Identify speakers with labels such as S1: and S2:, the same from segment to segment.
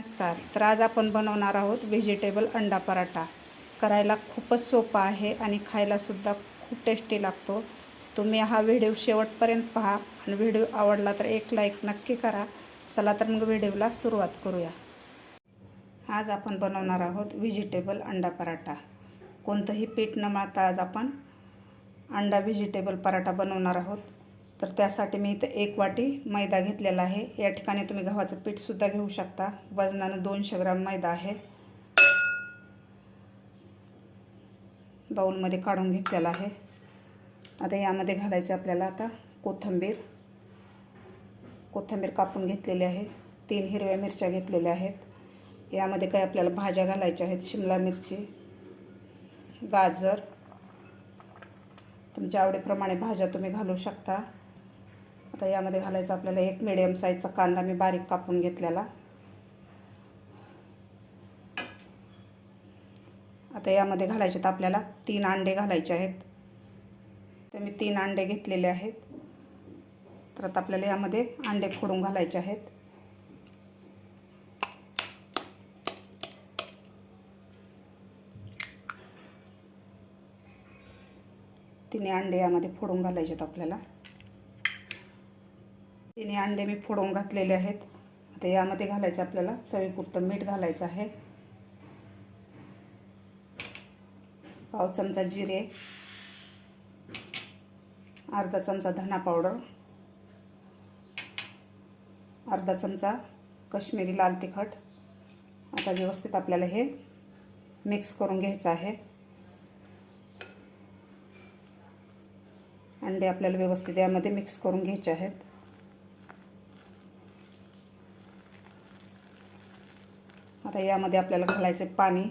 S1: नमस्कार. तर आज आपण बनवणार आहोत व्हेजिटेबल अंडा पराठा. करायला खूपच सोपा आहे आणि खायलासुद्धा खूप टेस्टी लागतो. तुम्ही हा व्हिडिओ शेवटपर्यंत पहा आणि व्हिडिओ आवडला तर एक लाईक नक्की करा. चला तर मग व्हिडिओला सुरुवात करूया. आज आपण बनवणार आहोत व्हेजिटेबल अंडा पराठा. कोणतंही पीठ न मळता आज आपण अंडा व्हेजिटेबल पराठा बनवणार आहोत. तर त्यासाठी मी इथं एक वाटी मैदा घेतलेला आहे. या ठिकाणी तुम्ही गव्हाचं पीठसुद्धा घेऊ शकता. वजनानं दोनशे ग्राम मैदा आहे. बाऊलमध्ये काढून घेतलेला आहे. आता यामध्ये घालायचं आपल्याला आता कोथिंबीर. कोथिंबीर कापून घेतलेली आहे. तीन हिरव्या मिरच्या घेतलेल्या आहेत. यामध्ये काही आपल्याला भाज्या घालायच्या आहेत. शिमला मिरची गाजर. तुमच्या आवडीप्रमाणे भाज्या तुम्ही घालू शकता. आता यामध्ये घालायचं आपल्याला एक मिडियम साईजचा कांदा मी बारीक कापून घेतलेला. आता यामध्ये घालायचे आहेत आपल्याला तीन अंडे घालायचे आहेत. तर मी तीन अंडे घेतलेले आहेत. तर आता आपल्याला यामध्ये अंडे फोडून घालायचे आहेत. तिने अंडे यामध्ये फोडून घालायचे आहेत आपल्याला. तिने अंडे मी फोडून घातलेले आहेत. आता यामध्ये घालायचं आपल्याला. चवीपुरतं मीठ घालायचं आहे. पाव चमचा जिरे. अर्धा चमचा धना पावडर. अर्धा चमचा कश्मीरी लाल तिखट. आता व्यवस्थित आपल्याला हे मिक्स करून घ्यायचं आहे. अंडे आपल्याला व्यवस्थित यामध्ये मिक्स करून घ्यायचे आहेत. आता यामध्ये आपल्याला घालायचं पाणी.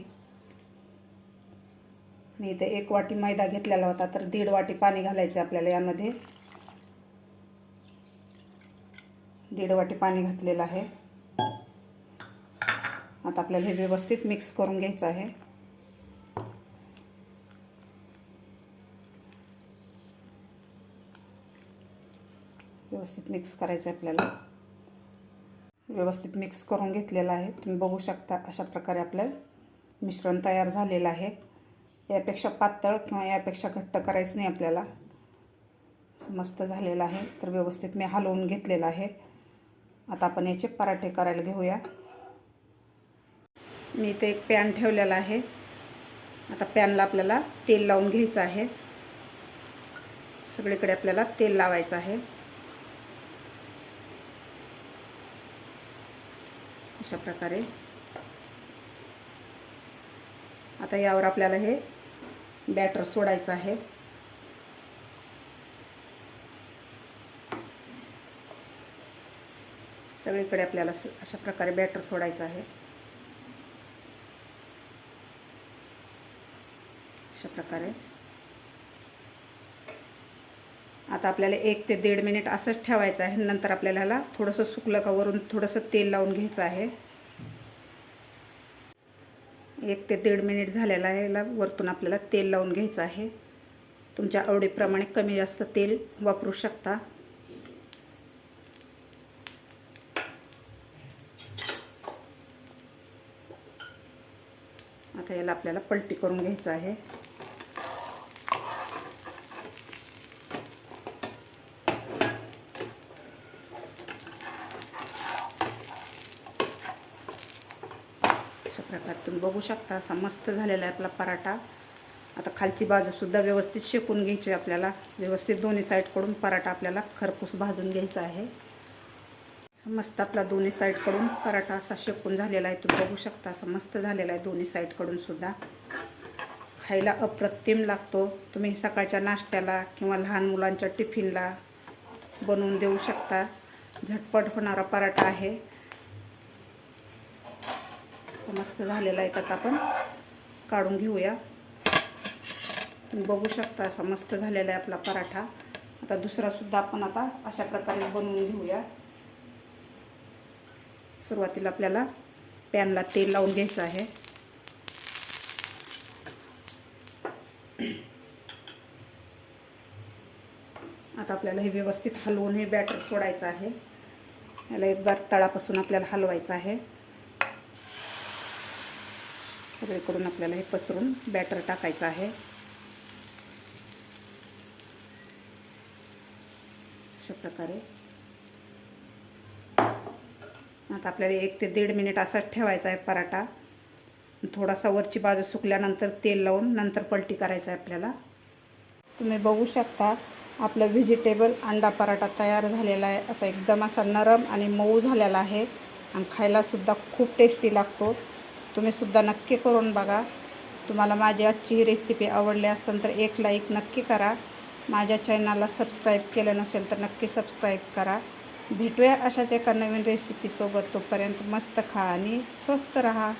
S1: मी इथे एक वाटी मैदा घेतलेला होता तर दीड वाटी पाणी घालायचं आपल्याला यामध्ये. दीड वाटी पाणी घातलेलं आहे. आता आपल्याला हे व्यवस्थित मिक्स करून घ्यायचं आहे. व्यवस्थित मिक्स करायचं आहे आपल्याला. व्यवस्थित मिक्स करून घेतलेलं आहे. तुम्ही बघू शकता अशा प्रकारे आपलं मिश्रण तयार झालेलं आहे. यापेक्षा पातळ किंवा यापेक्षा घट्ट करायचं नाही आपल्याला. मस्त झालेलं आहे. तर व्यवस्थित मी हलवून घेतलेलं आहे. आता आपण याचे पराठे करायला घेऊया. मी इथे एक पॅन ठेवलेला आहे. आता पॅनला आपल्याला तेल लावून घ्यायचं आहे. सगळीकडे आपल्याला तेल लावायचं आहे. अशा प्रकारे. आता यावर आपल्याला हे बॅटर सोडायचं आहे. सगळीकडे आपल्याला अशा प्रकारे बॅटर सोडायचं आहे. अशा प्रकारे. आता आपल्याला एक ते दीड मिनिट असंच ठेवायचं आहे. नंतर आपल्याला ह्याला थोडंसं सुकलं का वरून थोडंसं तेल लावून घ्यायचं आहे. एक ते दीड मिनिट झालेला आहे. याला वरतून आपल्याला तेल लावून घ्यायचं आहे. तुमच्या आवडीप्रमाणे कमी जास्त तेल वापरू शकता. आता याला आपल्याला पलटी करून घ्यायचं आहे. प्रकार तुम्ही बघू शकता. असा मस्त झालेला आहे आपला पराठा. आता खालची बाजूसुद्धा व्यवस्थित शेकून घ्यायची आपल्याला. व्यवस्थित दोन्ही साईडकडून पराठा आपल्याला खरपूस भाजून घ्यायचा आहे. मस्त आपला दोन्ही साईडकडून पराठा असा शेकून झालेला आहे. तुम्ही बघू शकता असा मस्त झालेला आहे दोन्ही साईडकडून सुद्धा. खायला अप्रतिम लागतो. तुम्ही सकाळच्या नाश्त्याला किंवा लहान मुलांच्या टिफिनला बनवून देऊ शकता. झटपट होणारा पराठा आहे. मस्त झालेला आहे त्यात आपण. काढून घेऊया. तुम्ही बघू शकता असा मस्त झालेला आहे आपला पराठा. आता दुसरासुद्धा आपण आता अशा प्रकारे बनवून घेऊया. सुरुवातीला आपल्याला पॅनला तेल लावून घ्यायचं आहे. आता आपल्याला हे व्यवस्थित हलवून हे बॅटर सोडायचं आहे. याला एक बार तळापासून आपल्याला हलवायचं आहे. सगळीकडून आपल्याला हे पसरून बॅटर टाकायचं आहे. अशा प्रकारे. आता आपल्याला एक ते दीड मिनिट असाच ठेवायचा आहे पराठा. थोडासा वरची बाजू सुकल्यानंतर तेल लावून नंतर पलटी करायचं आहे आपल्याला. तुम्ही बघू शकता आपलं व्हेजिटेबल अंडा पराठा तयार झालेला आहे. असा एकदम असा नरम आणि मऊ झालेला आहे. आणि खायलासुद्धा खूप टेस्टी लागतो. तुम्हीसुद्धा नक्की करून बघा. तुम्हाला माझी आजची ही रेसिपी आवडली असेल तर एक लाईक नक्की करा. माझ्या चॅनलला सबस्क्राईब केलं नसेल तर नक्की सबस्क्राईब करा. भेटूया अशाच एका नवीन रेसिपीसोबत तोपर्यंत मस्त खा आणि स्वस्त रहा.